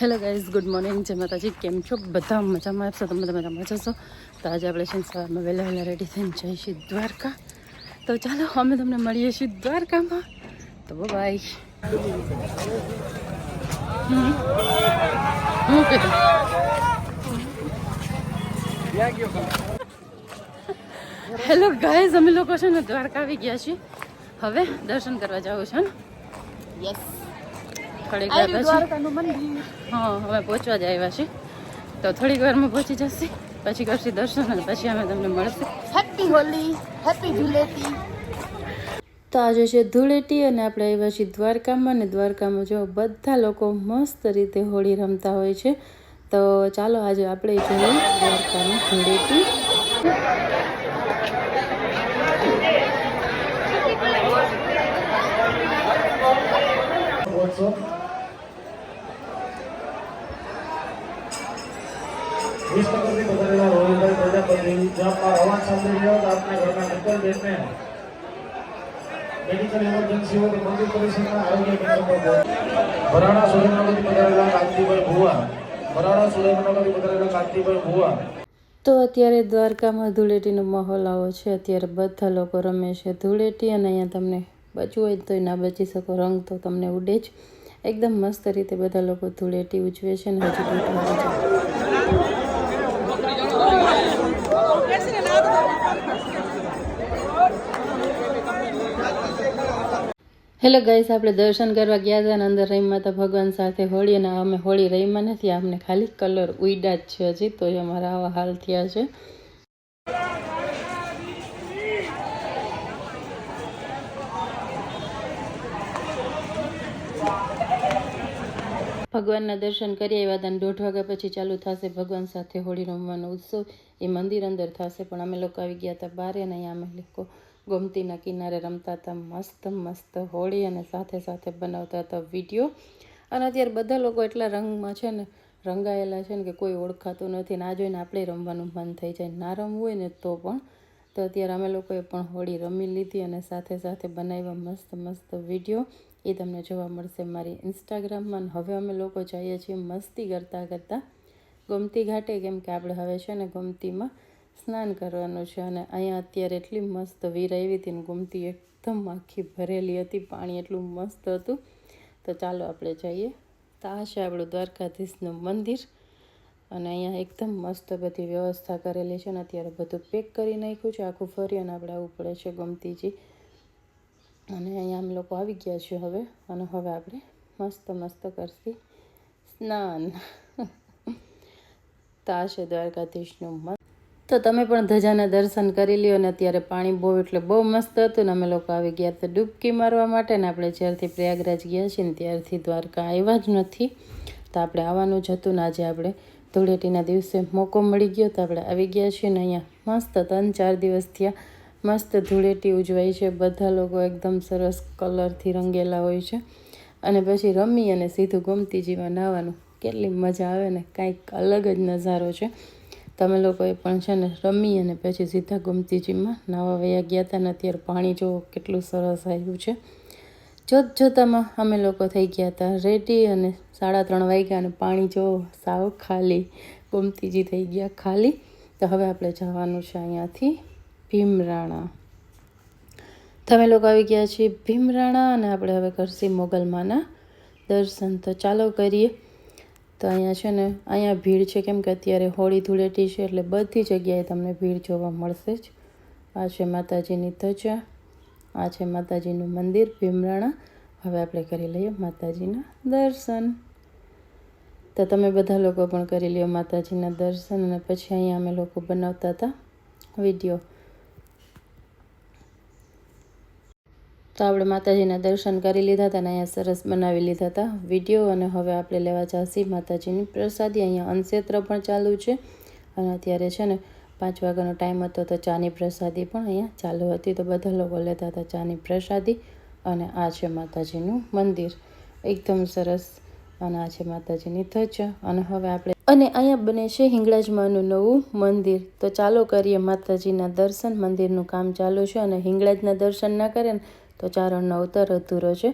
Hello guys, good morning. જય માતાજી. કેમ છો? બધા મજામાં? આપશો તમે બધા મજામાં જશો તો આજે આપણે છે સવારમાં વહેલા વહેલા રેડી થઈને જઈશું દ્વારકા. તો ચાલો, અમે તમને મળીએ છીએ દ્વારકામાં. તો બાય હું કીધું? હેલો ગાઈઝ, અમે લોકો છે ને દ્વારકા આવી ગયા છીએ. હવે દર્શન કરવા જવું છે ને? યસ થોડીક વાર પછી હા હવે પહોંચવા જ આવ્યા છીએ તો થોડીક વારમાં પહોંચી જશે. પછી કરશે દર્શન અને પછી અમે તમને મળશે. હેપી હોલી હેપી ધૂલેટી તો આજે છે ધૂળેટી અને આપણે આવ્યા છીએ દ્વારકામાં અને દ્વારકામાં જો બધા લોકો મસ્ત રીતે હોળી રમતા હોય છે. તો ચાલો આજે આપણે જોઈએ દ્વારકાની ધૂળેટી. વિશ્વકર્મી પધારેલા રોહિલભાઈ પ્રજાપતિ જો અવાજ સાંભળી રહ્યો તો આપના ઘરના મિત્રબેનને મેડિકલ ઇમરજન્સી હોય તો મંદિર પરિસરના આરોગ્ય કેન્દ્ર પર ભરાડા સુરેન્દ્રનગરથી પધારેલા કાંતિભાઈ ભુવા. ભરાડા સુરેન્દ્રનગરથી પધારેલા કાંતિભાઈ ભુવા. તો અત્યારે દ્વારકામાં ધૂળેટીનો માહોલ આવો છે. અત્યારે બધા લોકો રમે છે ધૂળેટી અને અહીંયા તમને બચવું હોય તોય ના બચી શકો. રંગ તો તમને ઉડે જ. એકદમ મસ્ત રીતે બધા લોકો ધૂળેટી ઉજવે છે ને હજી દોઢ વાગે છે હેલો ગાઈસ, આપણે દર્શન કરવા ગયા હતા અંદર રહીમાં ભગવાન સાથે હોળી અને અમે હોળી રહીમાં નથી અમને ખાલી કલર ઉઈડા જ છે હજી, તો અમારા આવા હાલ થયા છે. ભગવાનના દર્શન કરી આવ્યા હતા અને દોઢ વાગ્યા પછી ચાલુ થશે ભગવાન સાથે હોળી રમવાનો ઉત્સવ. એ મંદિર અંદર થશે, પણ અમે લોકો આવી ગયા હતા બારે અહીંયા અમે લોકો ગોમતીના કિનારે રમતા હતા મસ્ત મસ્ત હોળી અને સાથે સાથે બનાવતા હતા વીડિયો. અને અત્યારે બધા લોકો એટલા રંગમાં છે ને, રંગાયેલા છે ને કે કોઈ ઓળખાતું નથી ના જોઈને આપણે રમવાનું મન થઈ જાય. ના રમવું હોય ને તો પણ. તો અત્યારે અમે લોકોએ પણ હોળી રમી લીધી અને સાથે સાથે બનાવ્યા મસ્ત મસ્ત વીડિયો. એ તમને જોવા મળશે મારી ઇન્સ્ટાગ્રામમાં. હવે અમે લોકો જઈએ છીએ મસ્તી કરતાં કરતાં ગોમતી ઘાટે. કેમ કે આપણે હવે છે ને ગોમતીમાં સ્નાન કરવાનું છે અને અહીંયા અત્યારે એટલી મસ્ત વીર આવી હતી ને ગુમતી એકદમ આખી ભરેલી હતી, પાણી એટલું મસ્ત હતું. તો ચાલો આપણે જઈએ. તો આ છે આપણું દ્વારકાધીશનું મંદિર અને અહીંયા એકદમ મસ્ત બધી વ્યવસ્થા કરેલી છે ને અત્યારે બધું પેક કરી નાખ્યું છે. આખું ફરી અને આપણે આવવું પડે છે ગમતીજી. અને અહીંયા અમે લોકો આવી ગયા છીએ હવે અને હવે આપણે મસ્ત મસ્ત કરશી. સ્નાન. તો આ છે દ્વારકાધીશનું મસ્ત તો તમે પણ ધજાના દર્શન કરી લ્યો ને અત્યારે પાણી બહુ એટલે બહુ મસ્ત હતું ને અમે લોકો આવી ગયા તો ડૂબકી મારવા માટે ને આપણે જ્યારથી પ્રયાગરાજ ગયા છીએ ને ત્યારથી દ્વારકા આવ્યા જ નથી. તો આપણે આવવાનું જ હતું ને આજે આપણે ધૂળેટીના દિવસે મોકો મળી ગયો તો આપણે આવી ગયા છીએ ને અહીંયા મસ્ત ત્રણ ચાર દિવસ થયા. મસ્ત ધૂળેટી ઉજવાય છે, બધા લોકો એકદમ સરસ કલરથી રંગેલા હોય છે. અને પછી રમી અને સીધું ગમતીજીમાં નાહવાનું. કેટલી મજા આવે ને, કાંઈક અલગ જ નજારો છે. તમે લોકોએ પણ છે ને રમી અને પછી સીધા ગમતીજીમાં નાવા વયા ગયા હતા ને અત્યારે પાણી જોવો કેટલું સરસ આવ્યું છે. જોત જોતામાં અમે લોકો થઈ ગયા હતા રેડી અને સાડા ત્રણ વાગ્યા અને પાણી જો સાવ ખાલી, ગમતીજી થઈ ગયા ખાલી. તો હવે આપણે જવાનું છે અહીંયાથી ભીમરાણા. તમે લોકો આવી ગયા છીએ ભીમરાણા અને આપણે હવે કરશી મોગલમાના દર્શન. તો ચાલો કરીએ. તો અહીંયા છે ને, અહીંયા ભીડ છે. કેમ કે અત્યારે હોળી ધૂળેટી છે એટલે બધી જગ્યાએ તમને ભીડ જોવા મળશે જ. આ છે માતાજીની ધજા. આ છે માતાજીનું મંદિર, ભીમરાણા. હવે આપણે કરી લઈએ માતાજીના દર્શન. તો તમે બધા લોકો પણ કરી લ્યો માતાજીના દર્શન અને પછી અહીંયા અમે લોકો બનાવતા હતા વીડિયો. તો આપણે માતાજીના દર્શન કરી લીધા હતા અને અહીંયા સરસ બનાવી લીધા હતા વીડિયો અને હવે આપણે લેવા જઈશું માતાજીની પ્રસાદી. અહીંયા અન્નક્ષેત્ર પણ ચાલુ છે અને અત્યારે છે ને પાંચ વાગ્યાનો ટાઈમ હતો તો ચાની પ્રસાદી પણ અહીંયા ચાલુ હતી. તો બધા લોકો લેતા હતા ચાની પ્રસાદી અને આ છે માતાજીનું મંદિર. એકદમ સરસ અને આ છે માતાજીની ધજા. અને હવે આપણે અને અહીંયા બને છે હિંગળાજમાનું નવું મંદિર. તો ચાલો કરીએ માતાજીના દર્શન. મંદિરનું કામ ચાલુ છે અને હિંગળાજના દર્શન ના કરે ને તો ચારણનો અવતાર અધૂરો છે.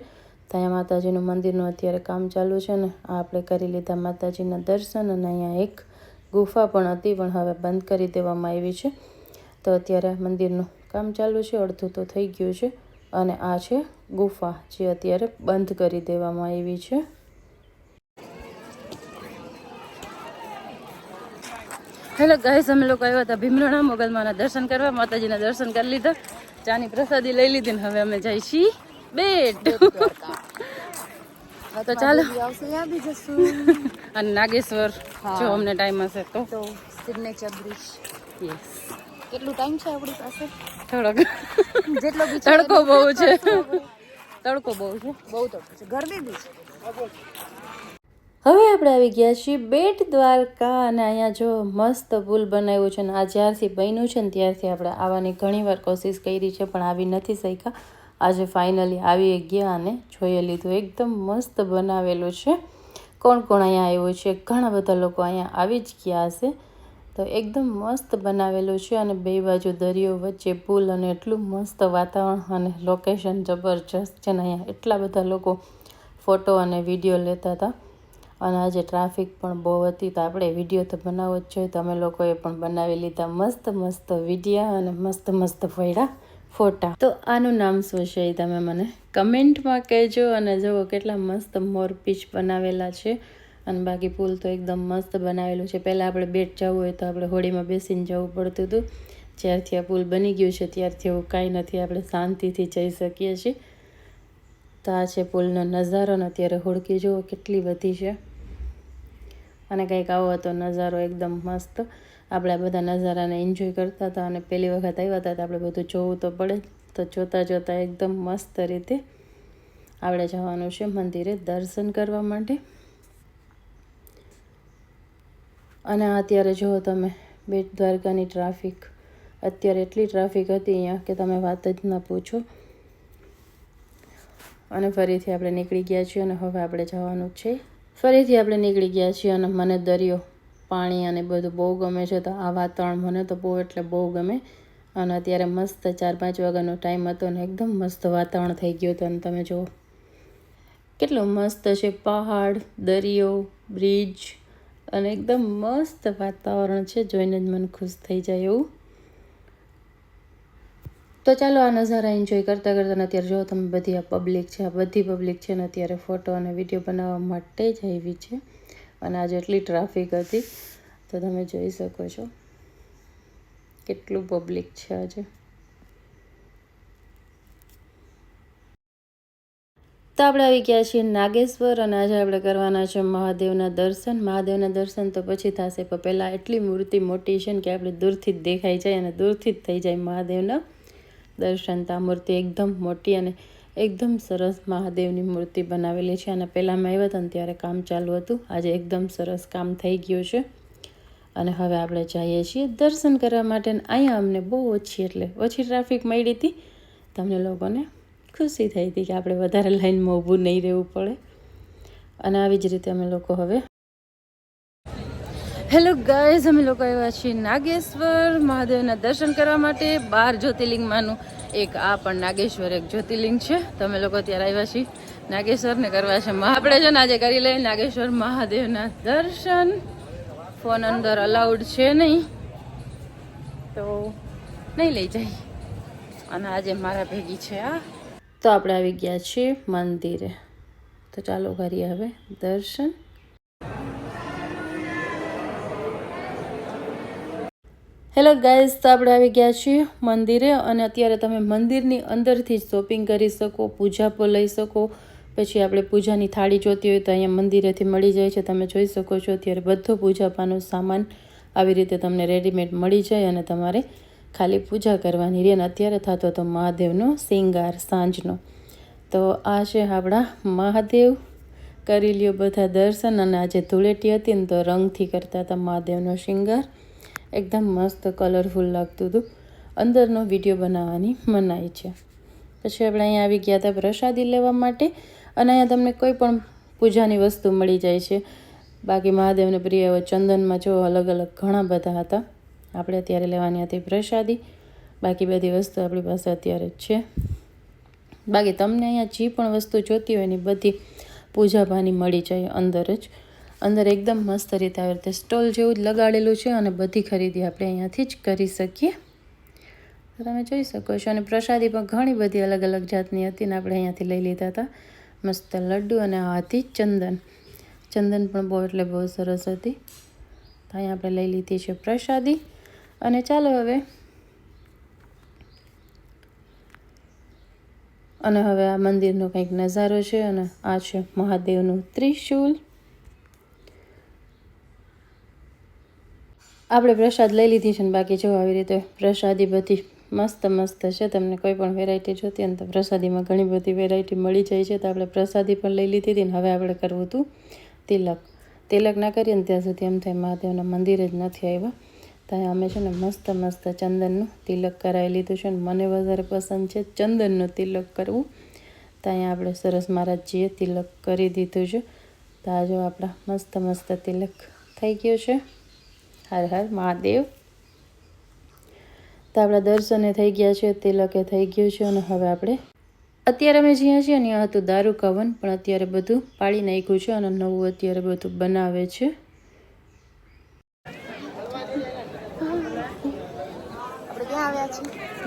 ત્યાં માતાજીનું મંદિરનું અત્યારે કામ ચાલુ છે ને, આ આપણે કરી લીધા માતાજીના દર્શન અને અહીંયા એક ગુફા પણ હતી, પણ હવે બંધ કરી દેવામાં આવી છે. તો અત્યારે મંદિરનું કામ ચાલુ છે, અડધું તો થઈ ગયું છે. અને આ છે ગુફા, જે અત્યારે બંધ કરી દેવામાં આવી છે. હેલો ગાઈસ અમે લોકો આવ્યા હતા ભીમરાણા મોગલમાના દર્શન કરવા. માતાજીના દર્શન કરી લીધા. ચાની પ્રસાદી લઈ લીધી ને હવે અમે જઈ છીએ બેટ. તો ચાલો. અને નાગેશ્વર જો અમને ટાઈમ હશે તો. સિગ્નેચર બ્રિજ યસ કેટલું ટાઈમ છે આપણી પાસે? થોડોક. જેટલો બી તડકો બહુ છે. તડકો બહુ છે. બહુ તડકો છે. ગરમી બી છે. હવે આપણે આવી ગયા છીએ બેટ દ્વારકા અને અહીંયા જો મસ્ત પુલ બનાવ્યો છે અને આ જ્યારથી બન્યું છે ને ત્યારથી આપણે આવવાની ઘણીવાર કોશિશ કરી છે, પણ આવી નથી શક્યા. આજે ફાઇનલી આવી ગયા અને જોઈ લીધું, એકદમ મસ્ત બનાવેલું છે. કોણ કોણ અહીંયા આવ્યું છે? ઘણા બધા લોકો અહીંયા આવી જ ગયા હશે. તો એકદમ મસ્ત બનાવેલું છે અને બે બાજુ દરિયો વચ્ચે પુલ અને એટલું મસ્ત વાતાવરણ અને લોકેશન જબરજસ્ત છે ને, અહીંયા એટલા બધા લોકો ફોટો અને વીડિયો લેતા હતા. અને આજે ટ્રાફિક પણ બહુ હતી તો આપણે વીડિયો તો બનાવવો જ જોઈએ. તમે લોકોએ પણ બનાવી લીધા મસ્ત મસ્ત વિડીયા અને મસ્ત મસ્ત ફોયડા ફોટા. તો આનું નામ શું છે એ તમે મને કમેન્ટમાં કહેજો અને જુઓ કેટલા મસ્ત મોરપીચ બનાવેલા છે. અને બાકી પુલ તો એકદમ મસ્ત બનાવેલું છે. પહેલાં આપણે બેટ જવું હોય તો આપણે હોડીમાં બેસીને જવું પડતું હતું. જ્યારથી આ પુલ બની ગયું છે, ત્યારથી એવું કાંઈ નથી. આપણે શાંતિથી જઈ શકીએ છીએ. તો આ છે, પુલનો નજારો ને અત્યારે હોડકી જુઓ કેટલી બધી છે. અને કંઈક આવો હતો નજારો એકદમ મસ્ત. આપણે બધા નજારાને એન્જોય કરતા હતા અને પહેલી વખત આવ્યા હતા તો આપણે બધું જોવું તો પડે તો જોતાં જોતાં એકદમ મસ્ત રીતે આપણે જવાનું છે મંદિરે દર્શન કરવા માટે. અને અત્યારે જુઓ તમે, બેટ દ્વારકાની ટ્રાફિક અત્યારે એટલી ટ્રાફિક હતી અહીંયા કે તમે વાત જ ના પૂછો. અને ફરીથી આપણે નીકળી ગયા છીએ અને હવે આપણે જવાનું છે. ફરીથી આપણે નીકળી ગયા છીએ અને મને દરિયો, પાણી અને બધું બહુ ગમે છે. તો આ વાતાવરણ મને તો બહુ એટલે બહુ ગમે. અને અત્યારે મસ્ત ચાર પાંચ વાગ્યાનો ટાઈમ હતો અને એકદમ મસ્ત વાતાવરણ થઈ ગયું હતું. અને તમે જુઓ, કેટલું મસ્ત છે. પહાડ, દરિયો બ્રિજ અને એકદમ મસ્ત વાતાવરણ છે. જોઈને જ મન ખુશ થઈ જાય એવું. તો ચાલો આ નજારા એન્જોય કરતાં કરતાં અત્યારે જો તમે બધી આ પબ્લિક છે, આ બધી પબ્લિક છે ને અત્યારે ફોટો અને વીડિયો બનાવવા માટે જ આવી છે. અને આજે એટલી ટ્રાફિક હતી, તો તમે જોઈ શકો છો કેટલું પબ્લિક છે આજે. તો આપણે આવી ગયા છીએ નાગેશ્વર અને આજે આપણે કરવાના છે મહાદેવના દર્શન. મહાદેવના દર્શન તો પછી થશે, પણ પહેલાં એટલી મૂર્તિ મોટી છે ને કે આપણે દૂરથી જ દેખાઈ જાય અને દૂરથી જ થઈ જાય મહાદેવના દર્શન તો આ મૂર્તિ એકદમ મોટી અને એકદમ સરસ મહાદેવની મૂર્તિ બનાવેલી છે. અને પહેલાં મેં આવ્યા હતા ત્યારે કામ ચાલુ હતું. આજે એકદમ સરસ કામ થઈ ગયું છે. અને હવે આપણે જઈએ છીએ દર્શન કરવા માટે. અહીંયા અમને બહુ ઓછી એટલે ઓછી ટ્રાફિક મળી હતી. તમને લોકોને ખુશી થઈ હતી કે આપણે વધારે લાઈનમાં ઊભું નહીં રહેવું પડે. અને આવી જ રીતે અમે લોકો હવે હેલો ગાઈઝ અમે લોકો આવ્યા છીએ નાગેશ્વર, મહાદેવના દર્શન કરવા માટે બાર જ્યોતિર્લિંગમાંનું એક આ પણ નાગેશ્વર એક જ્યોતિર્લિંગ છે. તમે લોકો ત્યારે આવ્યા છીએ નાગેશ્વરને કરવા છે. આપણે જો ને આજે કરી લઈએ નાગેશ્વર મહાદેવના દર્શન. ફોન અંદર અલાઉડ છે નહીં. તો નહીં લઈ જાય. અને આજે મારા ભેગી છે આ. તો આપણે આવી ગયા છીએ મંદિરે. તો ચાલો કરીએ હવે દર્શન. હેલો ગાઈઝ તો આપણે આવી ગયા છીએ મંદિરે અને અત્યારે તમે મંદિરની અંદરથી જ શોપિંગ કરી શકો, પૂજા પણ લઈ શકો. પછી આપણે પૂજાની થાળી જોતી હોય તો અહીંયા મંદિરેથી મળી જાય છે, તમે જોઈ શકો છો. અત્યારે બધો પૂજાપાનો સામાન આવી રીતે તમને રેડીમેડ મળી જાય અને તમારે ખાલી પૂજા કરવાની રહે. અને અત્યારે થતો હતો મહાદેવનો શિંગાર સાંજનો. તો આ છે આપણા મહાદેવ. કરી લ્યો બધા દર્શન અને આજે ધૂળેટી હતી ને તો રંગથી કરતા હતા મહાદેવનો શિંગાર. એકદમ મસ્ત કલરફુલ લાગતું હતું. અંદરનો વીડિયો બનાવવાની મનાઈ છે. પછી આપણે અહીંયા આવી ગયા હતા પ્રસાદી લેવા માટે અને અહીંયા તમને કોઈ પણ પૂજાની વસ્તુ મળી જાય છે. બાકી મહાદેવને પ્રિય એવો ચંદનમાં જો અલગ અલગ ઘણા બધા હતા. આપણે અત્યારે લેવાની હતી પ્રસાદી. બાકી બધી વસ્તુ આપણી પાસે અત્યારે જ છે. બાકી તમને અહીંયા જે પણ વસ્તુ જોતી હોય એની બધી પૂજાભાની મળી જાય અંદર જ. અંદર એકદમ મસ્ત રીતે આવી રીતે સ્ટોલ જેવું જ લગાડેલું છે અને બધી ખરીદી આપણે અહીંયાથી જ કરી શકીએ. તમે જોઈ શકો છો. અને પ્રસાદી પણ ઘણી બધી અલગ અલગ જાતની હતી ને આપણે અહીંયાથી લઈ લીધા હતા. મસ્ત લડ્ડુ અને હાથી ચંદન. ચંદન પણ બહુ એટલે બહુ સરસ હતી. તો અહીંયા આપણે લઈ લીધી છે પ્રસાદી. અને ચાલો હવે અને હવે આ મંદિરનો કંઈક નજારો છે અને આ છે મહાદેવનું ત્રિશૂલ. આપણે પ્રસાદ લઈ લીધી છે ને બાકી જો આવી રીતે પ્રસાદી બધી મસ્ત મસ્ત છે, તમને કોઈ પણ વેરાયટી જોતી હોય તો પ્રસાદીમાં ઘણી બધી વેરાયટી મળી જાય છે. તો આપણે પ્રસાદી પણ લઈ લીધી હતી ને હવે આપણે કરવું હતું તિલક. તિલક ના કરીએ ને ત્યાં સુધી એમ થાય મહાદેવના મંદિરે જ નથી આવ્યા. ત્યાં અમે છે ને મસ્ત મસ્ત ચંદનનું તિલક કરાવી લીધું છે ને મને વધારે પસંદ છે ચંદનનું તિલક કરવું. ત્યાં આપણે સરસ મહારાજજીએ તિલક કરી દીધું છે. તો આ જો આપણા મસ્ત મસ્ત તિલક થઈ ગયો છે. હર હર મહાદેવ. તો આપણા દર્શને થઈ ગયા છે તિલકે થઈ ગયું છે અને હવે આપણે અત્યારે અમે જ્યાં છીએ ત્યાં હતું દારૂ કવન પણ અત્યારે બધું પાડી નાખ્યું છે અને નવું અત્યારે બધું બનાવે છે.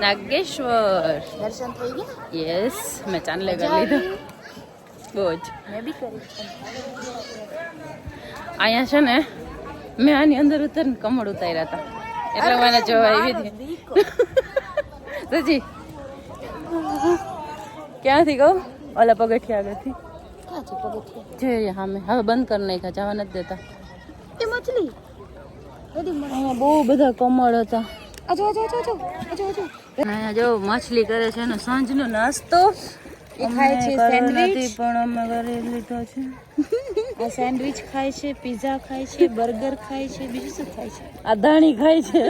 નાગેશ્વર. દર્શન થઈ ગયા? યસ મેં ચાંદલે કરી લીધો. બહુ જ. મેં બી કરી. અહીંયા છે ને મેં આની અંદર ઉતરીને કમળ ઉતાર્યા હતા. એટલે મને જોવા આવી હતી. સજી ક્યાંથી કહું? ઓલા પગથિયા આગળથી. જે છે પગથિયા હવે બંધ કરી નાખ્યા જવા નથી દેતા. એ મછલી? બહુ બધા કમળ હતા. જો માછલી કરે છે એનો સાંજનો નાસ્તો. એ ખાય છે સેન્ડવિચ. પણ અમે કરી લીધો છે. આ સેન્ડવિચ ખાય છે પીઝા ખાય છે બર્ગર ખાય છે બીજું શું ખાય છે? આ ધાણી ખાય છે.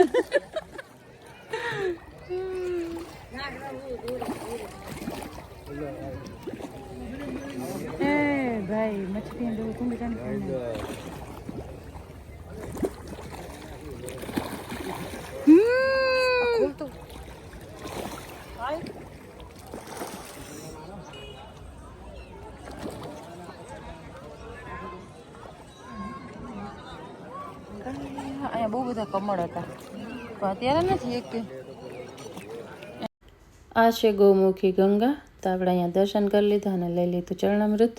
એ ભાઈ મછલી દો તું કમળ હતા. પણ અત્યારે નથી એક. આ છે ગૌમુખી ગંગા. તો આપણે અહીંયા દર્શન કરી લીધા અને લઈ લીધું ચરણામૃત.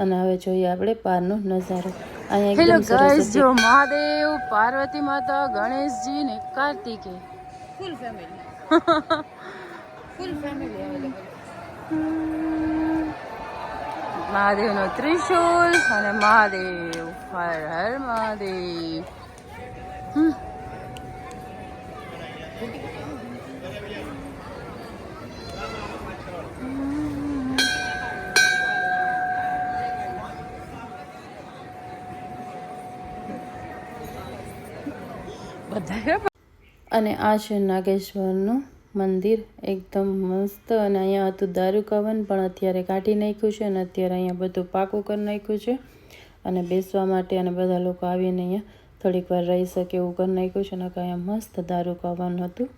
અને હવે જોઈએ આપણે પારનો નજારો. અહીંયા ગાઈસ જો મહાદેવ પાર્વતી માતા ગણેશજી ને Kartikeya. Full family full family available મહાદેવનો ત્રિશૂલ અને મહાદેવ હર હર મહાદેવ. અને આ છે નાગેશ્વરનું મંદિર. એકદમ મસ્ત અને અહીંયા હતું દારૂકાવન પણ અત્યારે કાઢી નાખ્યું છે અને અત્યારે અહીંયા બધું પાકું કરી નાખ્યું છે. અને બેસવા માટે અને બધા લોકો આવીને અહીંયા થોડીક વાર રહી શકે એવું કરી નાખ્યું છે અને કાંઈ મસ્ત દારૂ ખાવાનું હતું.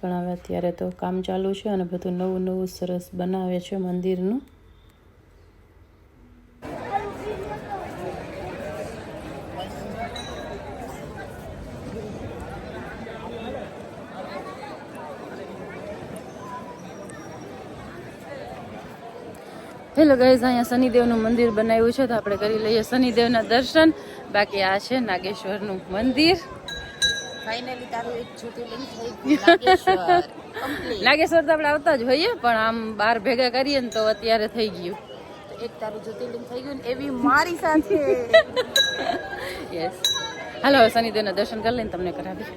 પણ હવે અત્યારે તો કામ ચાલુ છે અને બધું નવું નવું સરસ બનાવે છે મંદિરનું. હેલો ગાઈઝ અહીંયા શનિદેવનું મંદિર બનાવ્યું છે તો આપણે કરી લઈએ શનિદેવના દર્શન. બાકી આ છે નાગેશ્વરનું મંદિર. ફાઇનલી તારું એક જ્યોતિર્લિંગ થઈ ગયું નાગેશ્વર. તો આપણે આવતા જ હોઈએ પણ આમ બાર ભેગા કરીએ ને તો અત્યારે થઈ ગયું. એક તારું જ્યોતિર્લિંગ થઈ ગયું એવી મારી સાથે. યસ હાલો શનિદેવના દર્શન કરી લઈને તમને કરાવી.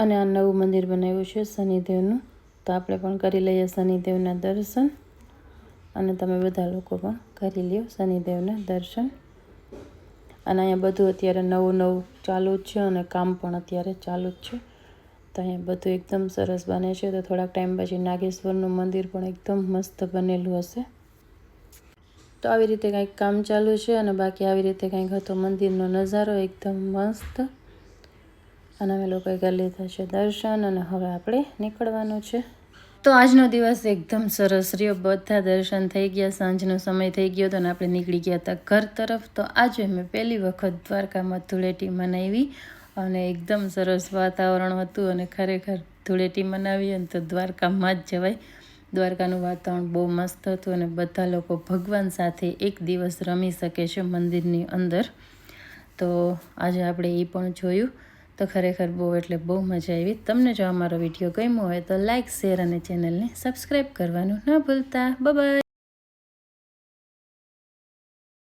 અને આ નવું મંદિર બનાવ્યું છે શનિદેવનું. તો આપણે પણ કરી લઈએ શનિદેવના દર્શન. અને તમે બધા લોકો પણ કરી લ્યો શનિદેવના દર્શન. અને અહીંયા બધું અત્યારે નવું નવું ચાલુ જ છે અને કામ પણ અત્યારે ચાલુ જ છે. તો અહીંયા બધું એકદમ સરસ બને છે. તો થોડાક ટાઈમ પછી નાગેશ્વરનું મંદિર પણ એકદમ મસ્ત બનેલું હશે. તો આવી રીતે કંઈક કામ ચાલુ છે અને બાકી આવી રીતે કંઈક હતો મંદિરનો નજારો એકદમ મસ્ત. અને અમે લોકોએ કરી લીધા છે દર્શન અને હવે આપણે નીકળવાનું છે. તો આજનો દિવસ એકદમ સરસ રહ્યો. બધા દર્શન થઈ ગયા, સાંજનો સમય થઈ ગયો હતો અને આપણે નીકળી ગયા હતા ઘર તરફ. તો આજે મેં પહેલી વખત દ્વારકામાં ધૂળેટી મનાવી અને એકદમ સરસ વાતાવરણ હતું અને ખરેખર ધૂળેટી મનાવી અને તો દ્વારકામાં જ જવાય. દ્વારકાનું વાતાવરણ બહુ મસ્ત હતું અને બધા લોકો ભગવાન સાથે એક દિવસ રમી શકે છે મંદિરની અંદર. તો આજે આપણે એ પણ જોયું. તો ખરેખર બહુ એટલે બહુ મજા આવી. તમને જો અમારો વીડિયો ગમ્યો હોય તો લાઇક શેર અને ચેનલને સબસ્ક્રાઈબ કરવાનું ન ભૂલતા. બાય